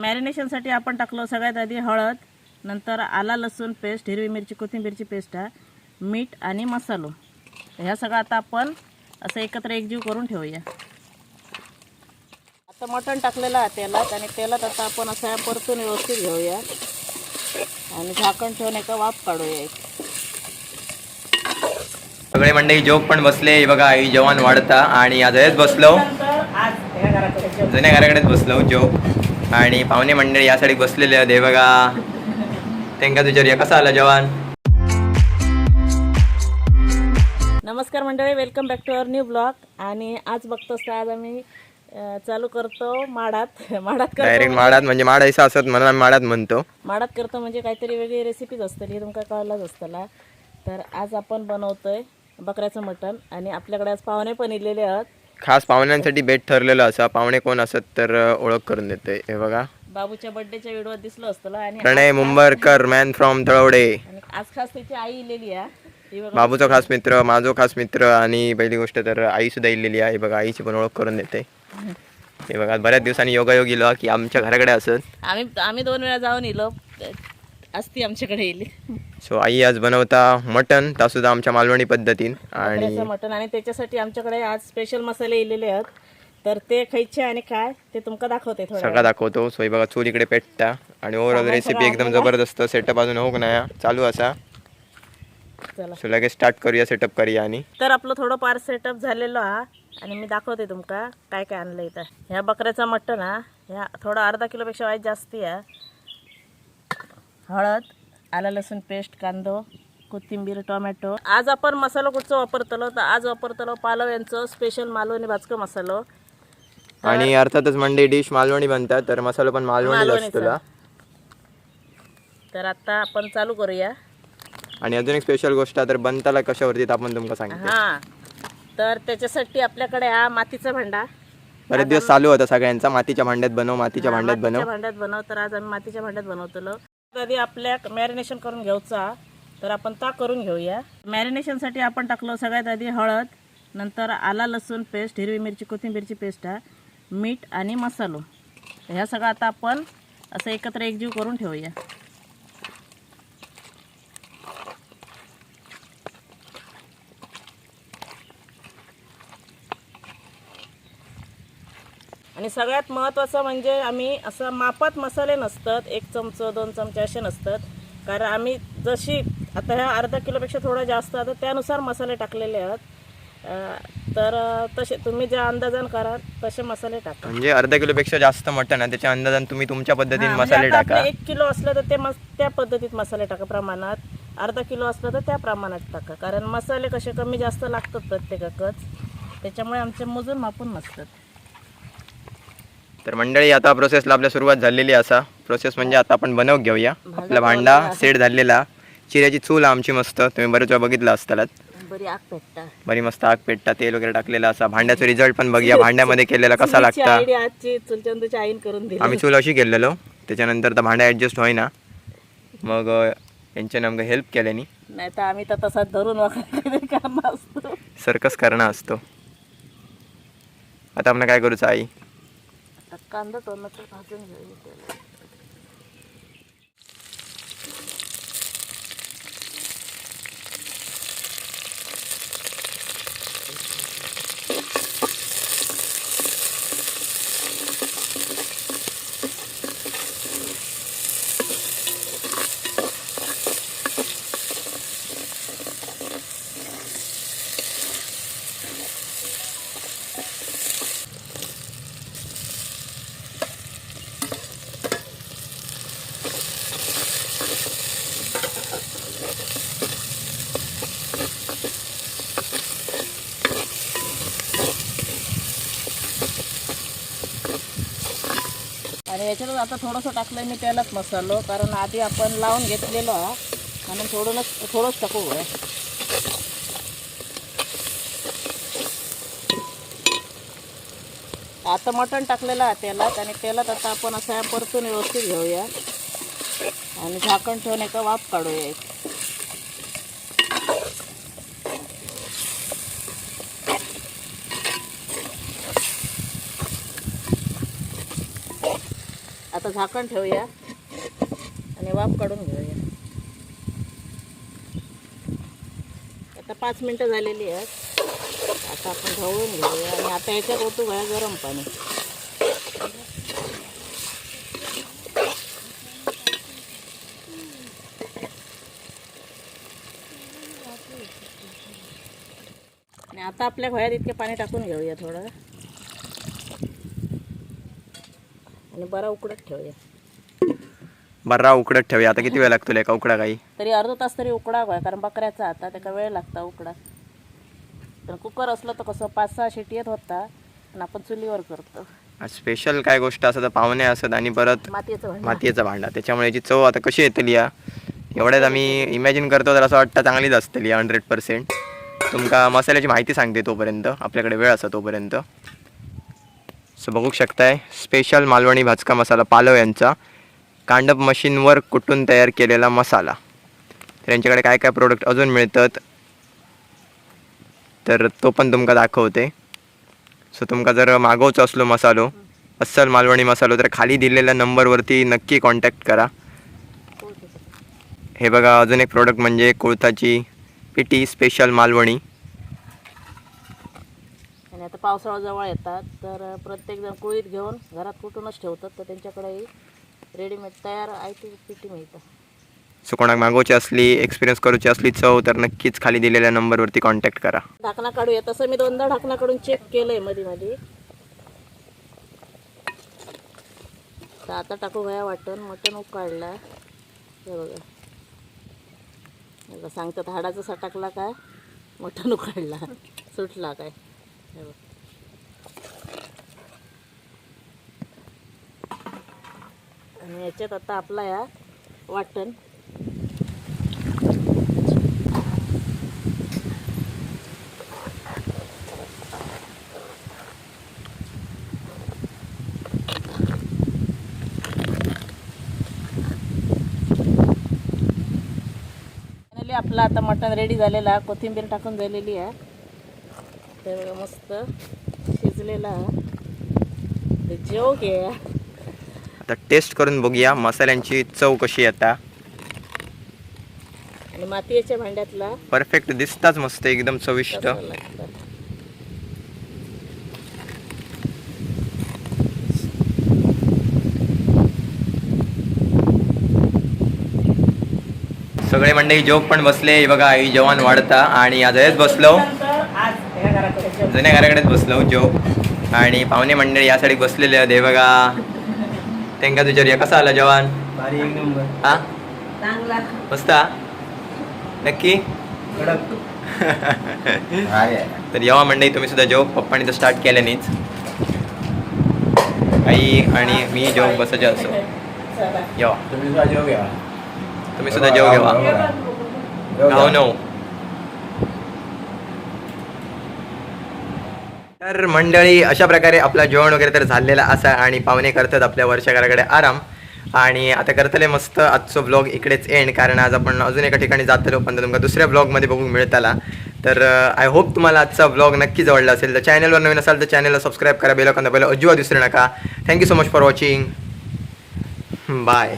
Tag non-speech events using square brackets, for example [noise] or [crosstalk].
मॅरिनेशनसाठी आपण टाकलो सगळ्यात आधी हळद नंतर आला लसूण पेस्ट हिरवी मिरची कोथिंबीरची पेस्ट आहे मीठ आणि मसालो. ह्या सगळं आता आपण असं एकत्र एकजीव करून ठेवूया. आता मटण टाकलेलं आहे तेलात आणि तेलात आता आपण असं परतून व्यवस्थित घेऊया. आणि झाकण ठेवून एका वाफ काढूया सगळे मंडळी जोक पण बसले. बघा आई जेवण वाढता आणि आज हेच बसलो. जुन्या घराकडेच बसलो जोक आणि पाहुणे मंडळी यासाठी बसलेले आहेत हे बघा. त्यांका विचारूया कसा आला जेवण? नमस्कार मंडळी welcome back to our new blog आणि आज बघतो आज आम्ही चालू करतो माडात. [laughs] माडात डायरेक्ट माडात म्हणजे माड ऐसा असत म्हणून आम्ही माडात म्हणतो. माडात करतो म्हणजे काहीतरी वेगळी रेसिपीज असतली हे तुमका कळलंच असतला तर आज आपण बनवतोय बकऱ्याचं मटण. आणि आपल्याकडे आज पाहुणे पण इलेले आहात. खास पाहुण्यांसाठी भेट ठरलेलं असा. पाहुणे कोण असत तर ओळख करून देते. हे बघा. बाबूच्या बर्थडेच्या व्हिडिओत दिसलो असतं आणि प्रणय मुंबरकर मॅन फ्रॉम तळवडे आज खास त्याची आई इलेली आहे. बाबूचा खास मित्र माझो खास मित्र आणि पहिली गोष्ट तर आई सुद्धा इलेली आहे. बघा आईची पण ओळख करून देते. हे बघा बऱ्याच दिवसांनी योगायोग इलो की आमच्या घराकडे असत. आम्ही आम्ही दोन वेळा जाऊन इलो. असती आमच्याकडे येईल सो आई आज बनवता मटन ता सुद्धा आमच्या मालवणी पद्धतीन. आणि मटण आणि त्याच्यासाठी आमच्याकडे आज स्पेशल मसाले इलेले आहेत. तर ते खायचे आणि काय ते तुमका दाखवते थोडं सगळा दाखवतो. सो हे बघा चूल इकडे पेटता. आणि ओव्हरऑल रेसिपी एकदम जबरदस्त सेटअप अजून होक नाही. चालू असा. चला. सो लगेच स्टार्ट करूया सेटअप करूया आणि. तर आपलं थोडं पार सेटअप झालेलं हा. आणि मी दाखवते तुमका काय काय आणलं इथं. ह्या बकऱ्याचा मटण हा. ह्या थोडा अर्धा किलोपेक्षा वाईट जास्ती आहे. हळद आला लसूण पेस्ट कांदो कोथिंबीर टोमॅटो. आज आपण मसाला कुठचं वापरतलो? तर आज वापरतलो पालव यांचं स्पेशल मालवणी भाजकं मसालो. आणि अर्थातच मंडे डिश मालवणी बनतात तर मसाला पण मालवणीच मालवणीचा. असतो ला. तर आता आपण चालू करूया. आणि अजून एक स्पेशल गोष्ट तर बनताला कशावरती आपण तुमका सांगितलं हां. तर त्याच्यासाठी आपल्याकडे हा मातीचा भांडा. बरेच दिवस चालू होता सगळ्यांचा. मातीच्या भांड्यात बनव मातीच्या भांड्यात बनव. भांड्यात बनव. तर आज आम्ही मातीच्या भांड्यात बनवतलो. आधी आपल्या मॅरिनेशन करून घ्यायचा तर आपण ता करून घेऊया. मॅरिनेशनसाठी आपण टाकलो सगळ्यात आधी हळद नंतर आला लसूण पेस्ट हिरवी मिरची कोथिंबीरची पेस्ट आहे मीठ आणि मसालो. ह्या सगळं आता आपण असं एकत्र एकजीव करून ठेवूया. आणि सगळ्यात महत्त्वाचं म्हणजे आम्ही असं मापात मसाले नसतात एक चमचं दोन चमचे असे नसतात. कारण आम्ही जशी आता ह्या अर्धा किलोपेक्षा थोडं जास्त आता त्यानुसार मसाले टाकलेले आहेत. तर तसे तुम्ही ज्या अंदाजान करा तसे मसाले टाका. म्हणजे अर्धा किलोपेक्षा जास्त मटन आहे त्याच्या अंदाजान तुम्ही तुमच्या पद्धतीने म्हणजे मसाले टाका. एक किलो असलं तर ते मस त्या पद्धतीत मसाले टाका प्रमाणात. अर्धा किलो असलं तर त्या प्रमाणात टाका. कारण मसाले कसे कमी जास्त लागतात प्रत्येकाकच. त्याच्यामुळे आमचे मोजून मापून नसतात. तर मंडळी आता प्रोसेसला आपल्या सुरुवात झालेली असा. प्रोसेस म्हणजे आता आपण बनव घेऊया. आपला भांडा सेट झालेला. चिऱ्याची चूल आमची मस्त. तुम्ही बरेच वेळा बघितलं असतालात बरी आग पेटता. बरी मस्त आग पेटता. तेल वगैरे टाकलेला असा. भांड्याचा रिझल्ट पण बघूया. भांड्यामध्ये केलेला कसा लागता? आयडिया आजची चुलचंदूच्या आईन करून दिली. आम्ही चूल अशी केलेलो. त्याच्यानंतर तर भांडा ॲडजस्ट होईना. मग अं, यांच्यानं आमका हेल्प केल्यानी. नाही तर आम्ही तर तसाच धरून [laughs] सर्कस करणं असतो. आता आपण काय करूचं आई? कांदा टोमॅटो भाजून घेऊया त्याला. आणि याच्यातच आता थोडंसं टाकलं मी तेलच मसालो कारण आधी आपण लावून घेतलेलो हा म्हणून थोडूनच थोडंच टाकू आहे आता मटण टाकलेलं आहे तेलात आणि तेलात आता आपण असं परतून व्यवस्थित घेऊया. आणि झाकण ठेवून एका वाफ काढूया एक. आता झाकण ठेवूया. आणि वाफ काढून घेऊया. आता पाच मिनटं झालेली आहेत. आता आपण ढवळून घेऊया. आणि आता याच्यात ओतू घ्या गरम पाणी. आणि आता आपल्या घोळ्यात इतके पाणी टाकून घेऊया थोडं. आणि बरा उकडत ठेवूया. बर्रा उकडत ठेवूया. आता किती वेळ लागतो एका उकडा काही तरी अर्धा तास तरी उकडा गोय कारण बकऱ्याचा आता त्याका वेळ लागता उकडा. पण कुकर असलं तर कसं पाच सहा शिटी येत होता पण आपण चुलीवर करतो. स्पेशल काय गोष्ट असत तर पाहुणे असत आणि परत मातीचं भांडा. त्याच्यामुळे याची चव आता कशी येतली या एवढ्यात आम्ही इमॅजिन करतो तर असं वाटतं चांगलीच असतली हंड्रेड पर्सेंट तुमका मसाल्याची माहिती सांगते तोपर्यंत. आपल्याकडे वेळ असा तोपर्यंत. सो बघू शकताय स्पेशल मालवणी भाजका मसाला पालव यांचा कांडप मशीनवर कुटून तयार केलेला मसाला. तर यांच्याकडे काय काय प्रोडक्ट अजून मिळतात? तर तो पण तुमका दाखवते. सो तुमका जर मागवचो असलो मसालो अस्सल मालवणी मसालो तर खाली दिलेल्या नंबरवरती नक्की कॉन्टॅक्ट करा. हे बघा अजून एक प्रोडक्ट म्हणजे कोळथाची पिटी स्पेशल मालवणी. आणि आता पावसाळा जवळ येतात. तर प्रत्येकजण कुळीत घेऊन घरात कुठूनच ठेवतात. तर त्यांच्याकडेही रेडीमेड तयार आय टी पिटी मिळतं? सो कोणाक मागवची असली एक्सपिरियन्स करूची असली चव तर नक्कीच खाली दिलेल्या नंबरवरती कॉन्टॅक्ट करा. ढाकणा काढूया. तसं मी दोनदा ढाकणा काढून चेक केलंयमध्ये मध्ये तर आता टाकू घ्या वाटण. मटण उकाळला हे बघा. सांगतात हाडाचा सा टाकला काय? मटण उकाळला सुटला काय? आणि याच्यात आता आपला या वाटण. आपला आता मटण रेडी झालेला. कोथिंबीर टाकून झालेली आहे. ते बघा मस्त शिजलेला जेव घे. आता टेस्ट करून बघूया मसाल्यांची चव कशी येता आणि मातीच्या भांड्यातला. परफेक्ट दिसताच मस्त एकदम चविष्ट. सगळे मंडळी जोक पण बसले बघा आई जेवण वाढता आणि आज बसलो आज ह्या घराकडे जेव. जुन्या घराकडेच बसलो जोक आणि पाहुणे मंडळी यासाठी बसलेले हे बघा. त्यांका तुझ्या कसा आला हा? मस्त हा? नक्की? [laughs] तर जेव्हा मंडळी तुम्ही सुद्धा जोक पप्पानी तर स्टार्ट केल्यानीच आई आणि मी जोक बसायचे असो. जेव्हा तुम्ही सुद्धा जेव घ्या. तुम्ही सुद्धा जेव घेवा हो नो तर मंडळी अशा प्रकारे आपला जेवण वगैरे तर झालेला असा आणि पाहुणे करतात आपल्या वर्षाघराकडे आराम. आणि आता करतले मस्त आजचो ब्लॉग इकडेच एंड कारण आज आपण अजून एका ठिकाणी जातलो पण तुमका दुसऱ्या ब्लॉगमध्ये बघून मिळताला. तर आय होप तुम्हाला आजचा ब्लॉग नक्कीच आवडला असेल. तर चॅनलवर नवीन असाल तर चॅनलला सबस्क्राईब करा बेल पहिलं अजिबात विसरू नका. Thank you so much for watching bye